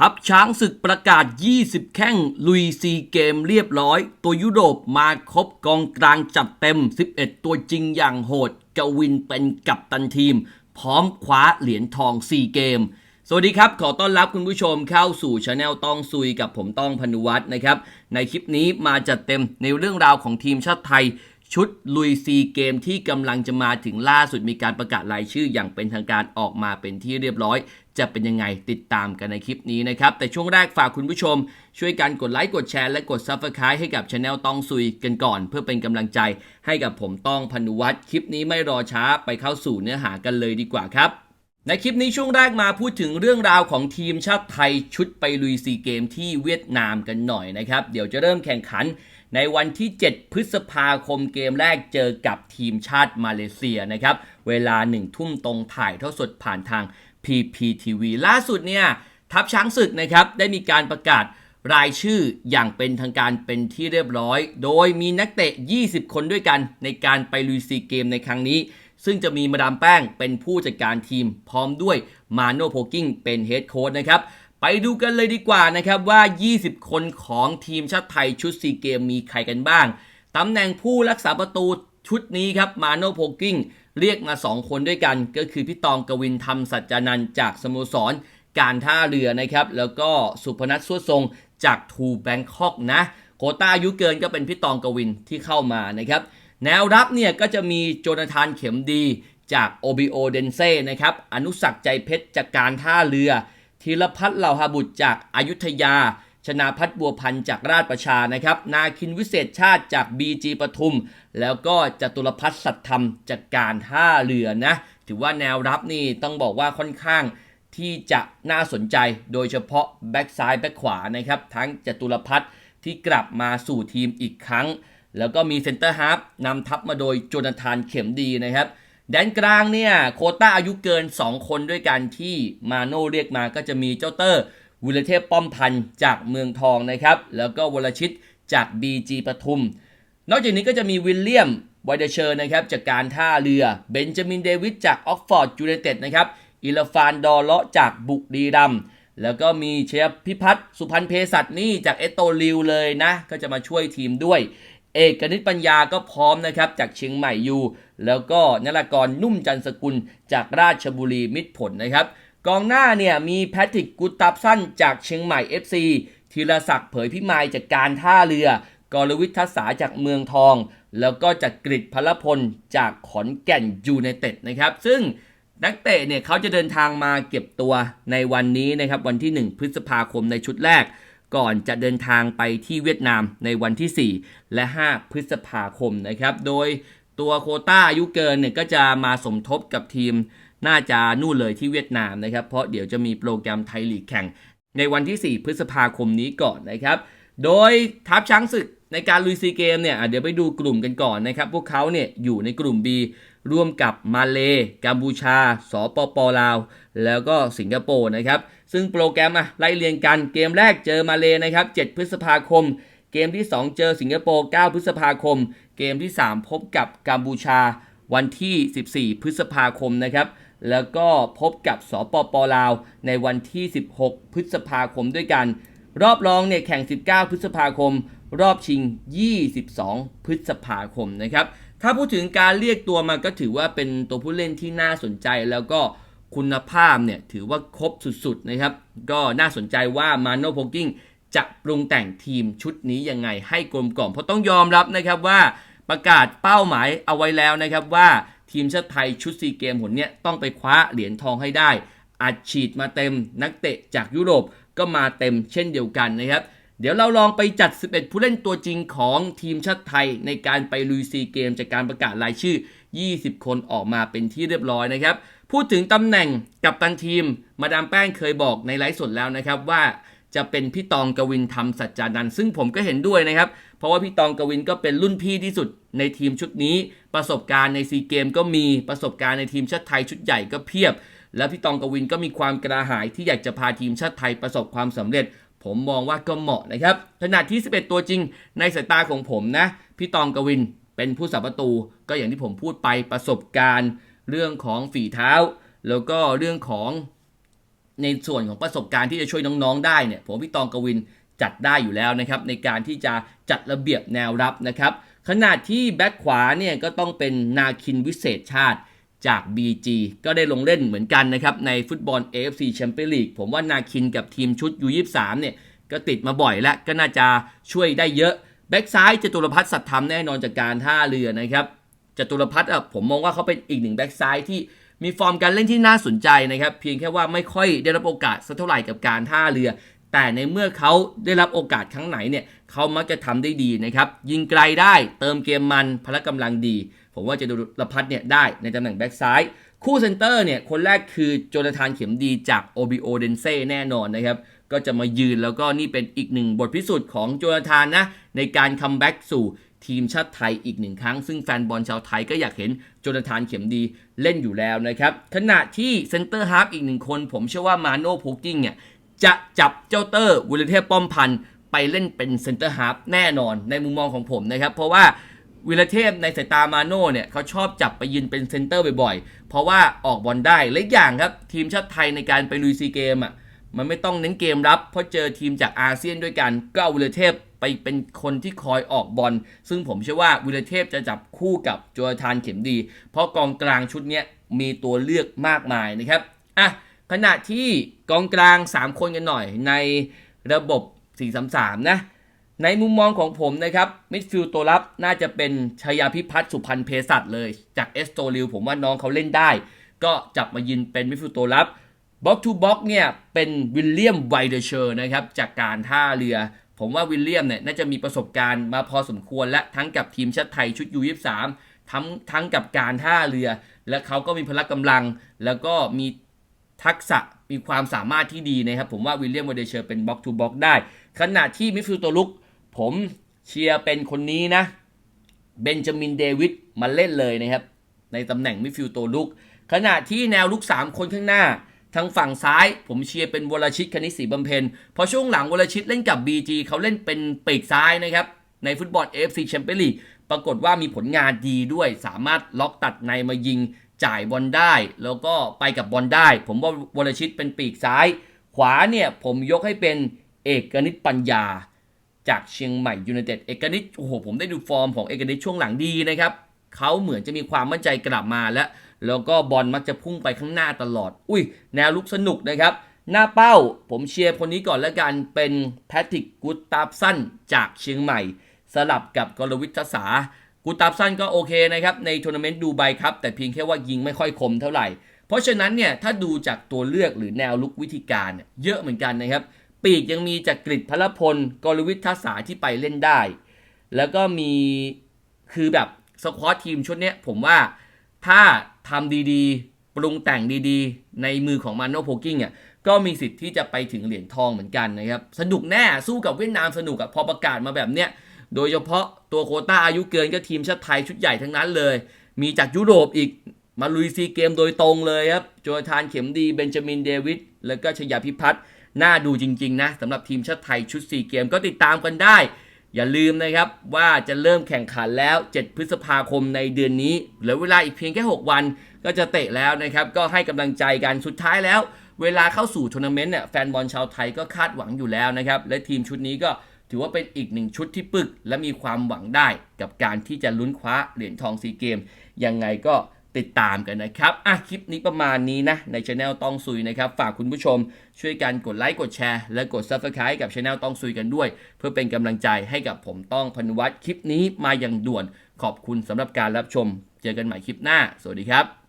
ทัพช้างศึกประกาศ 20 แข้ง ลุยซีเกมเรียบร้อย ตัวยุโรปมาครบกองกลางจัดเต็ม 11 ตัวจริงอย่างโหดกวินเป็นกัปตันทีม พร้อมคว้าเหรียญทอง 4 เกม สวัสดีครับ ขอต้อนรับคุณผู้ชมเข้าสู่ช anel ต้องซุยกับผมต้องพนุวัฒน์นะครับ ในคลิปนี้มาจัดเต็มในเรื่องราวของทีมชาติไทยชุดลุยซีเกมที่กำลังจะมาถึงล่าสุดมีการประกาศรายชื่ออย่างเป็นทางการออกมาเป็นที่เรียบร้อย จะเป็นยังไงติดตามกันในคลิปนี้นะครับ แต่ช่วงแรกฝากคุณผู้ชม ช่วยกันกดไลค์กดแชร์และกด Subscribe ให้กับช anel ต้องซุยกันก่อน เพื่อเป็นกำลังใจให้กับผมต้องพนุวัฒน์คลิปนี้ไม่รอช้าไปเข้าสู่เนื้อหากันเลยดีกว่าครับในคลิปนี้ช่วงแรกมาพูดถึงเรื่องราวของทีมชาติไทยชุดไปลุยซีเกมที่เวียดนามกันหน่อยนะครับ เดี๋ยวจะเริ่มแข่งขันในวันที่ 7 พฤษภาคมเกมแรกเจอกับทีมชาติมาเลเซียนะครับ เวลา1ทุ่มตรงถ่ายเท่าสดผ่านทาง PPTV ล่าสุดเนี่ยทัพช้างศึกนะครับได้มีการประกาศรายชื่ออย่างเป็นทางการเป็นที่เรียบร้อย โดยมีนักเตะ 20 คนด้วยกันในการไปลุยซีเกมในครั้งนี้ ซึ่งจะมีมาดามแป้งเป็นผู้จัดการทีม พร้อมด้วยมาโนโพกิ้งเป็นเฮดโค้ชนะครับ ไปดูกันเลยดีกว่านะครับว่า 20 คนของทีมชาติไทยชุดซีเกมมีใครกันบ้าง ตำแหน่งผู้รักษาประตูชุดนี้ครับมาโนโพกิ้ง เรียกมา 2 คนด้วยกันก็คือพี่ตองกวินธรรมสัจจานันท์จากสโมสร การท่าเรือนะครับ แล้วก็สุพนัทสวดทรงจากทูแบงคอกนะโคต้าอายุเกินก็เป็นพี่ตองกวินที่เข้ามานะครับ แนวรับเนี่ยก็จะมีโจนาธานเข็มดีจาก OBO เดนเซ่นะครับ อนุสักใจเพชรจากการท่าเรือธีรพัฒน์เหล่าหาบุตรจากอายุทยา ชนาพัฒบัวพันธ์จากราชประชานะครับ นาคินวิเศษชาติจาก BG ปทุม แล้วก็จตุรพัฒน์สัตธรรมจากการท่าเรือนะ ถือว่าแนวรับนี่ต้องบอกว่าค่อนข้างที่จะน่าสนใจ โดยเฉพาะแบ็กซ้ายแบ็กขวานะครับ ทั้งจตุรพัฒน์ที่กลับมาสู่ทีมอีกครั้ง แล้วก็มีเซนเตอร์ฮาร์ฟนำทัพมาโดยโจนาธานเข็มดีนะครับแดนกลางเนี่ยโคต้าอายุเกิน 2 คนด้วยกันที่มาโน่เรียกมาก็จะมีเจ้าเตอร์ วิลเทพป้อมพันธ์จากเมืองทองนะครับ แล้วก็วรชิตจาก BG ปทุม นอกจากนี้ก็จะมีวิลเลียมไวเดเชอร์นะครับจากการท่าเรือ เบนจามินเดวิดจากออกฟอร์ดยูไนเต็ดนะครับอิลฟานดอเลาะจากบุรีรัมย์แล้วก็มีเชฟพิพัฒน์สุพันธ์เพศัตนี่จากเอสโตลิวเลยนะ ก็จะมาช่วยทีมด้วย เอกนิตปัญญาก็พร้อมนะครับ จากเชียงใหม่ยูแล้วก็นรกรนุ่มจันสกุลจากราชบุรีมิตรผลนะครับ กองหน้าเนี่ยมีแพทริกกุตตับสั้นจากเชียงใหม่ FC ธีรศักดิ์เผยพิมายจากการท่าเรือกรวิททศาจากเมืองทอง แล้วก็จากกริดพลพลจากขอนแก่นยูไนเต็ดนะครับ ซึ่งนักเตะเนี่ยเขาจะเดินทางมาเก็บตัวในวันนี้นะครับวันที่ 1 พฤษภาคมในชุดแรก ก่อนจะเดินทางไปที่เวียดนามในวันที่ 4 และ 5 พฤษภาคมนะครับ โดยตัวโคต้าอายุเกินเนี่ยก็จะมาสมทบกับทีม น่าจะนู่นเลยที่เวียดนามนะครับ เพราะเดี๋ยวจะมีโปรแกรมไทยลีกแข่ง ในวันที่ 4 พฤษภาคมนี้ก่อนนะครับ โดยทัพช้างศึกในการลุยซีเกมเนี่ยเดี๋ยวไปดูกลุ่มกันก่อนนะครับ พวกเขาเนี่ยอยู่ในกลุ่ม B ร่วมกับมาเล กัมพูชา สปปลาว แล้วก็สิงคโปร์นะครับ ซึ่งโปรแกรมอะไล่เรียงกัน เกมแรกเจอมาเลนะครับ 7 พฤษภาคม เกมที่ 2 เจอสิงคโปร์ 9 พฤษภาคม เกมที่ 3 พบกับกัมพูชา วันที่ 14 พฤษภาคมนะครับ แล้วก็พบกับสปปลาว ในวันที่ 16 พฤษภาคมด้วยกัน รอบรองเนี่ยแข่ง 19 พฤษภาคม รอบชิง 22 พฤษภาคมนะครับ ถ้าพูดถึงการเรียกตัวมาก็ถือว่าเป็นตัวผู้เล่นที่น่าสนใจแล้วก็คุณภาพเนี่ยถือว่าครบสุดๆนะครับ ก็น่าสนใจว่ามาโนโพกิ้งจะปรุงแต่งทีมชุดนี้ยังไงให้กลมกล่อม เพราะต้องยอมรับนะครับว่าประกาศเป้าหมายเอาไว้แล้วนะครับว่า ทีมชาติไทยชุดซีเกมผลเนี้ยต้องไปคว้าเหรียญทองให้ได้ อัดฉีดมาเต็มนักเตะจากยุโรปก็มาเต็มเช่นเดียวกันนะครับ เดี๋ยวเราลองไปจัด 11 ผู้เล่นตัวจริงของทีมชาติไทย ในการไปลุยซีเกมจากการประกาศรายชื่อ 20 คนออกมาเป็นที่เรียบร้อยนะครับ พูดถึงตำแหน่งกับตันทีม มาดามแป้งเคยบอกในไลฟ์สดแล้วนะครับว่า จะเป็นพี่ตองกวินทำสัจจานันท์ซึ่งผมก็เห็นด้วยนะครับ เพราะว่าพี่ตองกวินก็เป็นรุ่นพี่ที่สุดในทีมชุดนี้ ประสบการณ์ในซีเกมก็มีประสบการณ์ในทีมชาติไทยชุดใหญ่ก็เพียบ แล้วพี่ตองกวินก็มีความกระหายที่อยากจะพาทีมชาติไทยประสบความสำเร็จ ผมมองว่าก็เหมาะนะครับขนาดที่ 11 ตัวจริงในสายตาของผมนะพี่ตองกวินเป็นผู้สับประตูก็อย่างที่ผมพูดไปประสบการณ์ เรื่องของฝีเท้า แล้วก็เรื่องของ ในส่วนของประสบการณ์ที่จะช่วยน้องๆได้เนี่ยผมพี่ตองกวินจัดได้อยู่แล้วนะครับในการที่จะจัดระเบียบแนวรับนะครับขณะที่แบ็คขวาเนี่ยก็ต้องเป็นนาคินวิเศษชาติจาก BG ก็ได้ลงเล่นเหมือนกันนะครับในฟุตบอล AFC Champions League ผมว่านาคินกับทีมชุด U23 เนี่ยก็ติดมาบ่อยและก็น่าจะช่วยได้เยอะ แบ็คซ้ายจตุรพัฒน์สัตธรรมแน่นอนจากการท่าเรือนะครับจตุรพัฒน์ผมมองว่าเขาเป็นอีกหนึ่งแบ็คซ้ายที่ มีฟอร์มการเล่นที่น่าสนใจนะครับ เพียงแค่ว่าไม่ค่อยได้รับโอกาสสักเท่าไหร่กับการท่าเรือ แต่ในเมื่อเขาได้รับโอกาสครั้งไหนเนี่ยเขามักจะทำได้ดีนะครับยิงไกลได้เติมเกมมันพละกำลังดี ผมว่าจะดูรพัฒเนี่ยได้ในตำแหน่งแบ็กซ้ายคู่เซนเตอร์เนี่ยคนแรกคือโจนาธานเข็มดีจาก OBO d e n s e แน่นอนนะครับก็จะมายืนแล้วก็นี่เป็นอีกหนึ่งบทพิสูจน์ของโจนาธานนะในการคัมแบ็กสู่ ทีมชาติไทยอีกหนึ่งครั้ง ซึ่งแฟนบอลชาวไทยก็อยากเห็นโจนาธานเข็มดีเล่นอยู่แล้วนะครับ ขณะที่เซนเตอร์ฮาร์ฟอีกหนึ่งคน ผมเชื่อว่ามาโน่โพกิ้งเนี่ยจะจับเจ้าเตอร์วิลเทพป้อมพันธ์ไปเล่นเป็นเซนเตอร์ฮาร์ฟแน่นอนในมุมมองของผมนะครับ เพราะว่าวิลเทพในสายตามาโน่เนี่ยเขาชอบจับไปยืนเป็นเซนเตอร์บ่อยๆ เพราะว่าออกบอลได้และอีกอย่างครับ ทีมชาติไทยในการไปลุยซีเกมอะมันไม่ต้องเน้นเกมรับ เพราะเจอทีมจากอาเซียนด้วยกันก็เอาวิลเทพ ไปเป็นคนที่คอยออกบอลซึ่งผมเชื่อว่าวิลเทพจะจับคู่กับโจนาธานเข็มดี เพราะกองกลางชุดนี้มีตัวเลือกมากมายนะครับอะขณะที่กองกลาง 3 คนกันหน่อยในระบบ 4-3-3 นะ ในมุมมองของผมนะครับมิดฟิลด์ตัวรับน่าจะเป็นชยาพิพัฒน์สุพันธ์เพศัตเลยจากเอสโตริลผมว่าน้องเขาเล่นได้ ก็จับมายินเป็นมิดฟิลด์ตัวรับบ็อกทูบ็อกเนี่ยเป็นวิลเลียมไวเดเชอร์นะครับจากการท่าเรือ ผมว่าวิลเลียมเนี่ยน่าจะมีประสบการณ์มาพอสมควรและทั้งกับทีมชาติไทยชุดยูยี่สามทั้งทั้งกับการท่าเรือ และเขาก็มีพละกำลัง แล้วก็มีทักษะมีความสามารถที่ดีนะครับ ผมว่าวิลเลียมไวเดเชอร์เป็นบ็อกทูบ็อกได้ ขณะที่มิดฟิลด์ตัวลุก ผมเชียร์เป็นคนนี้นะเบนจามินเดวิดมาเล่นเลยนะครับ ในตำแหน่งมิดฟิลด์ตัวลุก ขณะที่แนวลุก 3 คนข้างหน้า ทางฝั่งซ้ายผมเชียร์เป็นวรชิตคณิตศรีบำเพ็ญพราะช่วงหลังวรชิตเล่นกับ BG เขาเล่นเป็นปีกซ้ายนะครับในฟุตบอล AFC Champions League ปรากฏว่ามีผลงานดีด้วย สามารถล็อกตัดในมายิงจ่ายบอลได้ แล้วก็ไปกับบอลได้ ผมว่าวรชิตเป็นปีกซ้าย ขวาเนี่ยผมยกให้เป็นเอกนิตปัญญา จากเชียงใหม่ยูไนเต็ดเอกนิตโอ้โหผมได้ดูฟอร์มของเอกนิตช่วงหลังดีนะครับเขาเหมือนจะมีความมั่นใจกลับมาแล้ว แล้วก็บอลมักจะพุ่งไปข้างหน้าตลอด อุ้ย แนวลุกสนุกนะครับ หน้าเป้าผมเชียร์คนนี้ก่อนแล้วกัน เป็นแพทริกกูตาฟสันจากเชียงใหม่ สลับกับกรวิทยสากูตาฟสันก็โอเคนะครับ ในทัวร์นาเมนต์ดูไบครับ แต่เพียงแค่ว่ายิงไม่ค่อยคมเท่าไหร่ เพราะฉะนั้นเนี่ยถ้าดูจากตัวเลือกหรือแนวลุกวิธีการเยอะเหมือนกันนะครับ ปีกยังมีจากกริดพลพลกรวิทยสาที่ไปเล่นได้ แล้วก็มีคือแบบสควอตทีมชุดนี้ผมว่าถ้า ทำดีๆ ปรุงแต่งดีๆ ในมือของมาโนโพกิ้งอะก็มีสิทธิ์ที่จะไปถึงเหรียญทองเหมือนกันนะครับ สนุกแน่สู้กับเวียดนามสนุกอะพอประกาศมาแบบเนี้ยโดยเฉพาะตัวโคต้าอายุเกินก็ทีมชาติไทยชุดใหญ่ทั้งนั้นเลย มีจากยุโรปอีกมาลุยซีเกมโดยตรงเลยครับโจทานเข็มดีเบนจามินเดวิดแล้วก็ชยาพิพัฒน์น่าดูจริง ๆ นะสำหรับทีมชาติไทยชุดซีเกมก็ติดตามกันได้ อย่าลืมนะครับว่าจะเริ่มแข่งขันแล้ว 7 พฤษภาคมในเดือนนี้เหลือเวลาอีกเพียงแค่ 6 วัน ก็จะเตะแล้วนะครับก็ให้กำลังใจกันสุดท้ายแล้ว เวลาเข้าสู่ทัวร์นาเมนต์เนี่ยแฟนบอลชาวไทยก็คาดหวังอยู่แล้วนะครับและทีมชุดนี้ก็ถือว่าเป็นอีกหนึ่งชุดที่ปึก และมีความหวังได้กับการที่จะลุ้นคว้าเหรียญทองซีเกมยังไงก็ ติดตามกันนะครับ อะคลิปนี้ประมาณนี้นะ ในช anel ต้องซุยนะครับ ฝากคุณผู้ชมช่วยกันกดไลค์กดแชร์และกด subscribe กับช anel ต้องซุยกันด้วย เพื่อเป็นกำลังใจให้กับผมต้องพนุวัตคลิปนี้มาอย่างด่วน ขอบคุณสำหรับการรับชม เจอกันใหม่คลิปหน้า สวัสดีครับ